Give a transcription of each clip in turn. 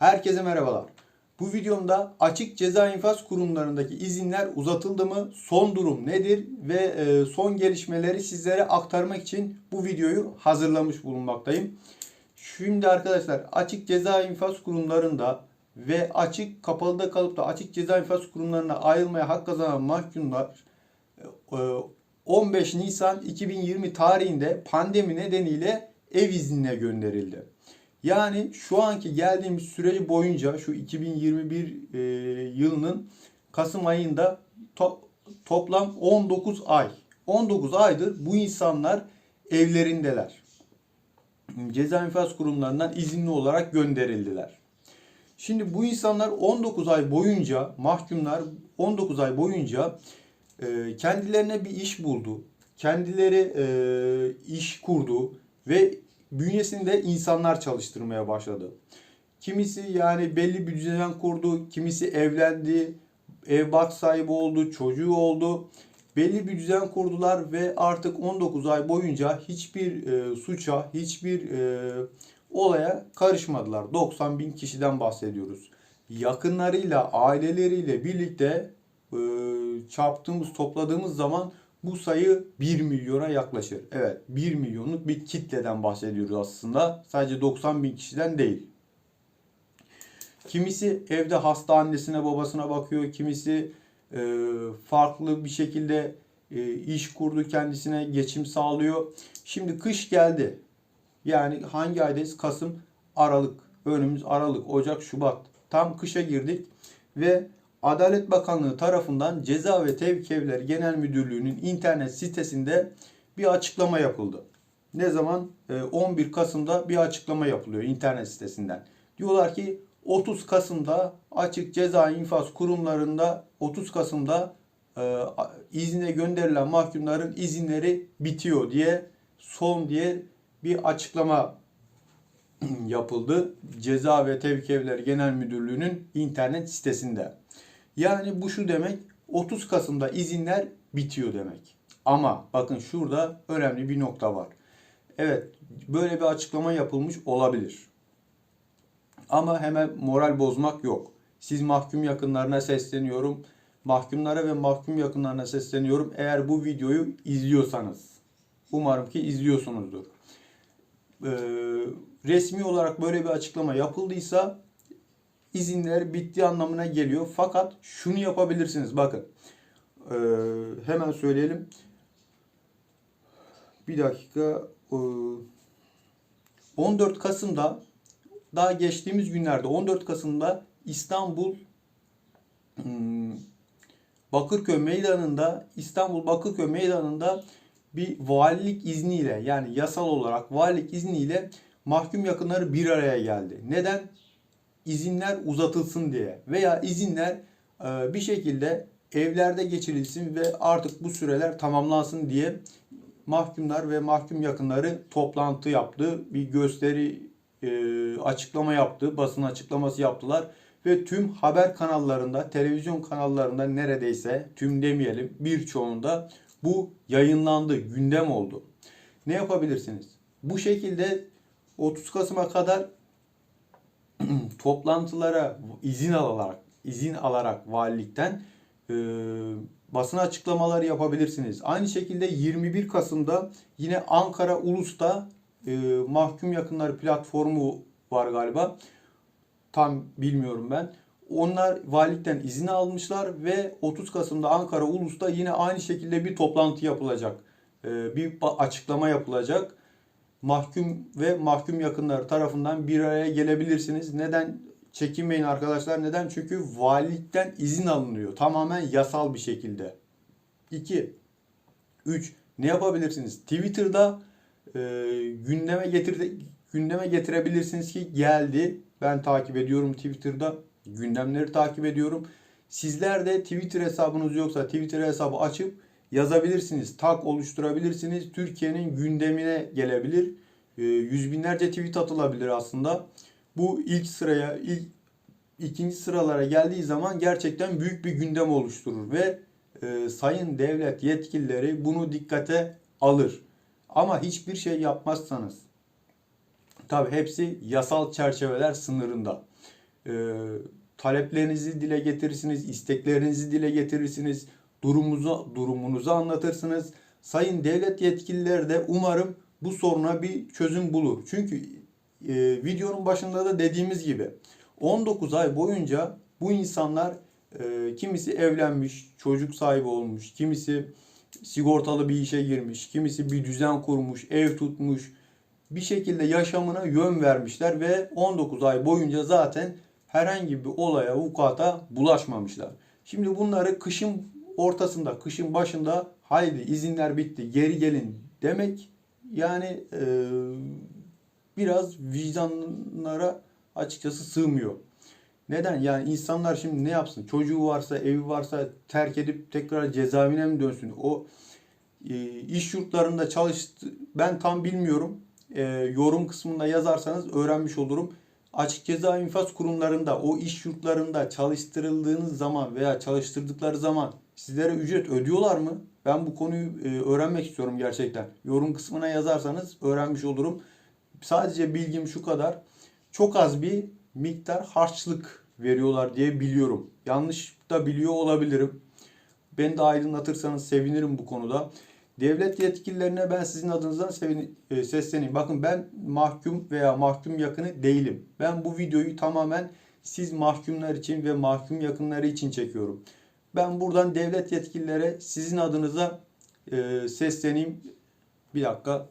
Herkese merhabalar. Bu videomda açık ceza infaz kurumlarındaki izinler uzatıldı mı, son durum nedir ve e, son gelişmeleri sizlere aktarmak için bu videoyu hazırlamış bulunmaktayım. Şimdi arkadaşlar açık ceza infaz kurumlarında ve açık kapalıda kalıp da açık ceza infaz kurumlarına ayrılmaya hak kazanan mahkumlar e, 15 Nisan 2020 tarihinde pandemi nedeniyle ev iznine gönderildi. Yani şu anki geldiğimiz süreci boyunca şu 2021 e, yılının Kasım ayında to- toplam 19 ay. 19 aydır bu insanlar evlerindeler. Ceza infaz kurumlarından izinli olarak gönderildiler. Şimdi bu insanlar 19 ay boyunca mahkumlar 19 ay boyunca e, kendilerine bir iş buldu. Kendileri e, iş kurdu ve bünyesinde insanlar çalıştırmaya başladı. Kimisi yani belli bir düzen kurdu, kimisi evlendi, ev bark sahibi oldu, çocuğu oldu. Belli bir düzen kurdular ve artık 19 ay boyunca hiçbir e, suça, hiçbir e, olaya karışmadılar. 90 bin kişiden bahsediyoruz. Yakınlarıyla, aileleriyle birlikte e, çarptığımız, topladığımız zaman bu sayı 1 milyona yaklaşır. Evet 1 milyonluk bir kitleden bahsediyoruz aslında. Sadece 90 bin kişiden değil. Kimisi evde hasta annesine babasına bakıyor. Kimisi e, farklı bir şekilde e, iş kurdu kendisine geçim sağlıyor. Şimdi kış geldi. Yani hangi aydayız? Kasım, Aralık. Önümüz Aralık, Ocak, Şubat. Tam kışa girdik ve Adalet Bakanlığı tarafından Ceza ve Tevkif Evleri Genel Müdürlüğü'nün internet sitesinde bir açıklama yapıldı. Ne zaman? Ee, 11 Kasım'da bir açıklama yapılıyor internet sitesinden. Diyorlar ki 30 Kasım'da açık ceza infaz kurumlarında 30 Kasım'da e, izne gönderilen mahkumların izinleri bitiyor diye son diye bir açıklama yapıldı. Ceza ve Tevkif Evleri Genel Müdürlüğü'nün internet sitesinde. Yani bu şu demek 30 Kasım'da izinler bitiyor demek. Ama bakın şurada önemli bir nokta var. Evet böyle bir açıklama yapılmış olabilir. Ama hemen moral bozmak yok. Siz mahkum yakınlarına sesleniyorum. Mahkumlara ve mahkum yakınlarına sesleniyorum. Eğer bu videoyu izliyorsanız. Umarım ki izliyorsunuzdur. Ee, resmi olarak böyle bir açıklama yapıldıysa izinler bittiği anlamına geliyor. Fakat şunu yapabilirsiniz. Bakın. Ee, hemen söyleyelim. Bir dakika. Ee, 14 Kasım'da daha geçtiğimiz günlerde 14 Kasım'da İstanbul hmm, Bakırköy Meydanı'nda İstanbul Bakırköy Meydanı'nda bir valilik izniyle yani yasal olarak valilik izniyle mahkum yakınları bir araya geldi. Neden? İzinler uzatılsın diye veya izinler e, bir şekilde evlerde geçirilsin ve artık bu süreler tamamlansın diye mahkumlar ve mahkum yakınları toplantı yaptı. Bir gösteri e, açıklama yaptı. Basın açıklaması yaptılar. Ve tüm haber kanallarında, televizyon kanallarında neredeyse tüm demeyelim birçoğunda bu yayınlandı, gündem oldu. Ne yapabilirsiniz? Bu şekilde 30 Kasım'a kadar toplantılara izin alarak izin alarak valilikten e, basın açıklamaları yapabilirsiniz. Aynı şekilde 21 Kasım'da yine Ankara Ulus'ta e, mahkum yakınları platformu var galiba. Tam bilmiyorum ben. Onlar valilikten izin almışlar ve 30 Kasım'da Ankara Ulus'ta yine aynı şekilde bir toplantı yapılacak. E, bir açıklama yapılacak mahkum ve mahkum yakınları tarafından bir araya gelebilirsiniz. Neden? Çekinmeyin arkadaşlar. Neden? Çünkü valilikten izin alınıyor. Tamamen yasal bir şekilde. 2. 3. Ne yapabilirsiniz? Twitter'da e, gündeme getir gündeme getirebilirsiniz ki geldi. Ben takip ediyorum Twitter'da. Gündemleri takip ediyorum. Sizler de Twitter hesabınız yoksa Twitter hesabı açıp yazabilirsiniz. Tag oluşturabilirsiniz. Türkiye'nin gündemine gelebilir. E, yüz binlerce tweet atılabilir aslında. Bu ilk sıraya, ilk ikinci sıralara geldiği zaman gerçekten büyük bir gündem oluşturur ve e, sayın devlet yetkilileri bunu dikkate alır. Ama hiçbir şey yapmazsanız tabi hepsi yasal çerçeveler sınırında. e, taleplerinizi dile getirirsiniz, isteklerinizi dile getirirsiniz, durumunuzu, durumunuzu anlatırsınız. Sayın devlet yetkilileri de umarım bu soruna bir çözüm bulur. Çünkü e, videonun başında da dediğimiz gibi 19 ay boyunca bu insanlar e, kimisi evlenmiş, çocuk sahibi olmuş, kimisi sigortalı bir işe girmiş, kimisi bir düzen kurmuş, ev tutmuş, bir şekilde yaşamına yön vermişler ve 19 ay boyunca zaten herhangi bir olaya, vukuata bulaşmamışlar. Şimdi bunları kışın ortasında, kışın başında haydi izinler bitti, geri gelin demek yani e, biraz vicdanlara açıkçası sığmıyor. Neden? Yani insanlar şimdi ne yapsın? Çocuğu varsa, evi varsa terk edip tekrar cezaevine mi dönsün? O e, iş yurtlarında çalıştı. Ben tam bilmiyorum. E, yorum kısmında yazarsanız öğrenmiş olurum. Açık ceza infaz kurumlarında o iş yurtlarında çalıştırıldığınız zaman veya çalıştırdıkları zaman sizlere ücret ödüyorlar mı? Ben bu konuyu e, öğrenmek istiyorum gerçekten. Yorum kısmına yazarsanız öğrenmiş olurum. Sadece bilgim şu kadar. Çok az bir miktar harçlık veriyorlar diye biliyorum. Yanlış da biliyor olabilirim. Beni de aydınlatırsanız sevinirim bu konuda. Devlet yetkililerine ben sizin adınızdan e, sesleneyim. Bakın ben mahkum veya mahkum yakını değilim. Ben bu videoyu tamamen siz mahkumlar için ve mahkum yakınları için çekiyorum. Ben buradan devlet yetkililere sizin adınıza e, sesleneyim. Bir dakika.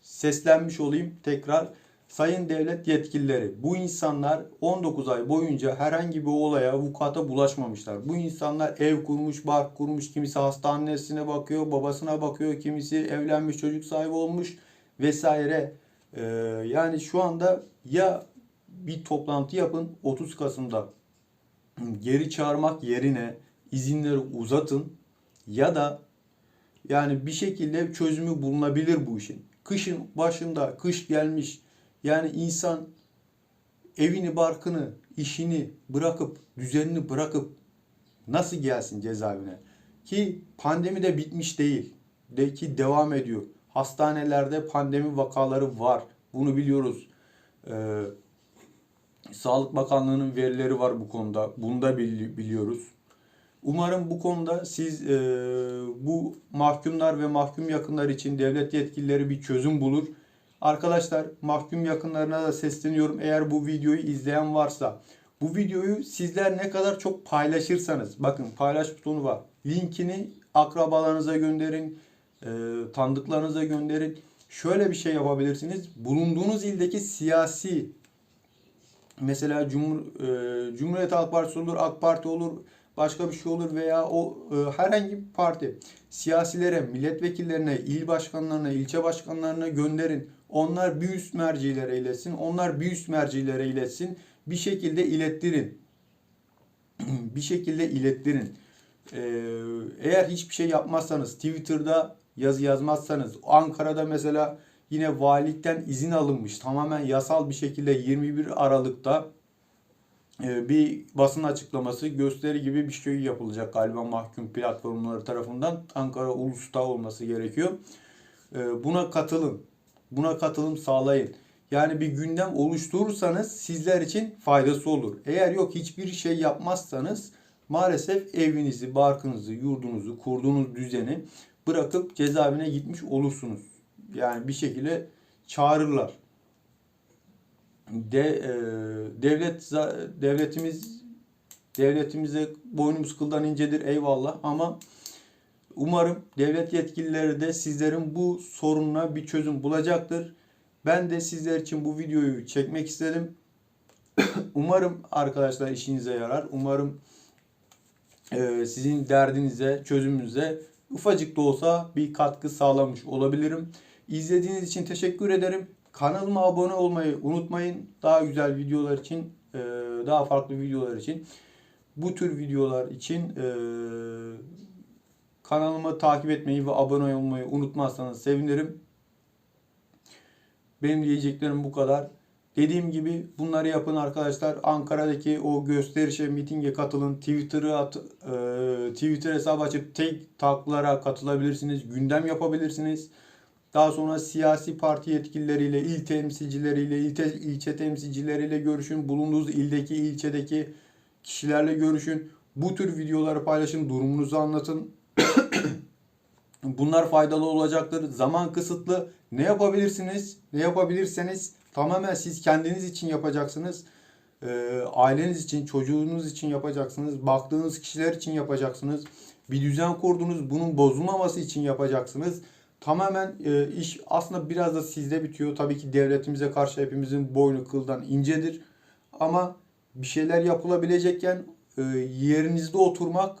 Seslenmiş olayım tekrar. Sayın devlet yetkilileri, bu insanlar 19 ay boyunca herhangi bir olaya, vukuata bulaşmamışlar. Bu insanlar ev kurmuş, bark kurmuş, kimisi hastanesine bakıyor, babasına bakıyor, kimisi evlenmiş, çocuk sahibi olmuş vesaire. Ee, yani şu anda ya bir toplantı yapın 30 Kasım'da geri çağırmak yerine izinleri uzatın ya da yani bir şekilde çözümü bulunabilir bu işin. Kışın başında kış gelmiş yani insan evini, barkını, işini bırakıp, düzenini bırakıp nasıl gelsin cezaevine? Ki pandemi de bitmiş değil. De ki devam ediyor. Hastanelerde pandemi vakaları var. Bunu biliyoruz. Ee, Sağlık Bakanlığı'nın verileri var bu konuda. Bunu da biliyoruz. Umarım bu konuda siz e, bu mahkumlar ve mahkum yakınlar için devlet yetkilileri bir çözüm bulur. Arkadaşlar mahkum yakınlarına da sesleniyorum. Eğer bu videoyu izleyen varsa bu videoyu sizler ne kadar çok paylaşırsanız bakın paylaş butonu var. Linkini akrabalarınıza gönderin, e, tanıdıklarınıza gönderin. Şöyle bir şey yapabilirsiniz. Bulunduğunuz ildeki siyasi mesela Cumhur, e, Cumhuriyet Halk Partisi olur, AK Parti olur, başka bir şey olur veya o e, herhangi bir parti siyasilere, milletvekillerine, il başkanlarına, ilçe başkanlarına gönderin. Onlar bir üst mercilere iletsin. Onlar bir üst mercilere iletsin. Bir şekilde ilettirin. bir şekilde ilettirin. Ee, eğer hiçbir şey yapmazsanız, Twitter'da yazı yazmazsanız, Ankara'da mesela yine valilikten izin alınmış. Tamamen yasal bir şekilde 21 Aralık'ta e, bir basın açıklaması gösteri gibi bir şey yapılacak galiba mahkum platformları tarafından. Ankara Ulus'ta olması gerekiyor. E, buna katılın. Buna katılım sağlayın. Yani bir gündem oluşturursanız sizler için faydası olur. Eğer yok hiçbir şey yapmazsanız maalesef evinizi, barkınızı, yurdunuzu, kurduğunuz düzeni bırakıp cezaevine gitmiş olursunuz. Yani bir şekilde çağırırlar. De, e, devlet devletimiz devletimize boynumuz kıldan incedir eyvallah ama Umarım devlet yetkilileri de sizlerin bu sorununa bir çözüm bulacaktır. Ben de sizler için bu videoyu çekmek istedim. Umarım arkadaşlar işinize yarar. Umarım e, sizin derdinize, çözümünüze ufacık da olsa bir katkı sağlamış olabilirim. İzlediğiniz için teşekkür ederim. Kanalıma abone olmayı unutmayın. Daha güzel videolar için, e, daha farklı videolar için, bu tür videolar için e, Kanalımı takip etmeyi ve abone olmayı unutmazsanız sevinirim. Benim diyeceklerim bu kadar. Dediğim gibi bunları yapın arkadaşlar. Ankara'daki o gösterişe, mitinge katılın. Twitter'ı at, e, Twitter hesabı açıp tek taklara katılabilirsiniz. Gündem yapabilirsiniz. Daha sonra siyasi parti yetkilileriyle, il temsilcileriyle, ilçe, ilçe temsilcileriyle görüşün. Bulunduğunuz ildeki, ilçedeki kişilerle görüşün. Bu tür videoları paylaşın, durumunuzu anlatın. Bunlar faydalı olacaktır. Zaman kısıtlı. Ne yapabilirsiniz? Ne yapabilirseniz tamamen siz kendiniz için yapacaksınız. Ee, aileniz için, çocuğunuz için yapacaksınız. Baktığınız kişiler için yapacaksınız. Bir düzen kurdunuz. Bunun bozulmaması için yapacaksınız. Tamamen e, iş aslında biraz da sizde bitiyor. Tabii ki devletimize karşı hepimizin boynu kıldan incedir. Ama bir şeyler yapılabilecekken e, yerinizde oturmak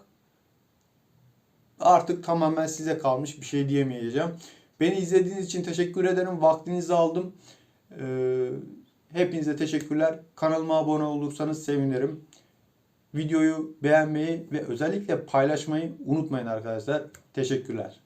artık tamamen size kalmış bir şey diyemeyeceğim. Beni izlediğiniz için teşekkür ederim. Vaktinizi aldım. Ee, hepinize teşekkürler. Kanalıma abone olursanız sevinirim. Videoyu beğenmeyi ve özellikle paylaşmayı unutmayın arkadaşlar. Teşekkürler.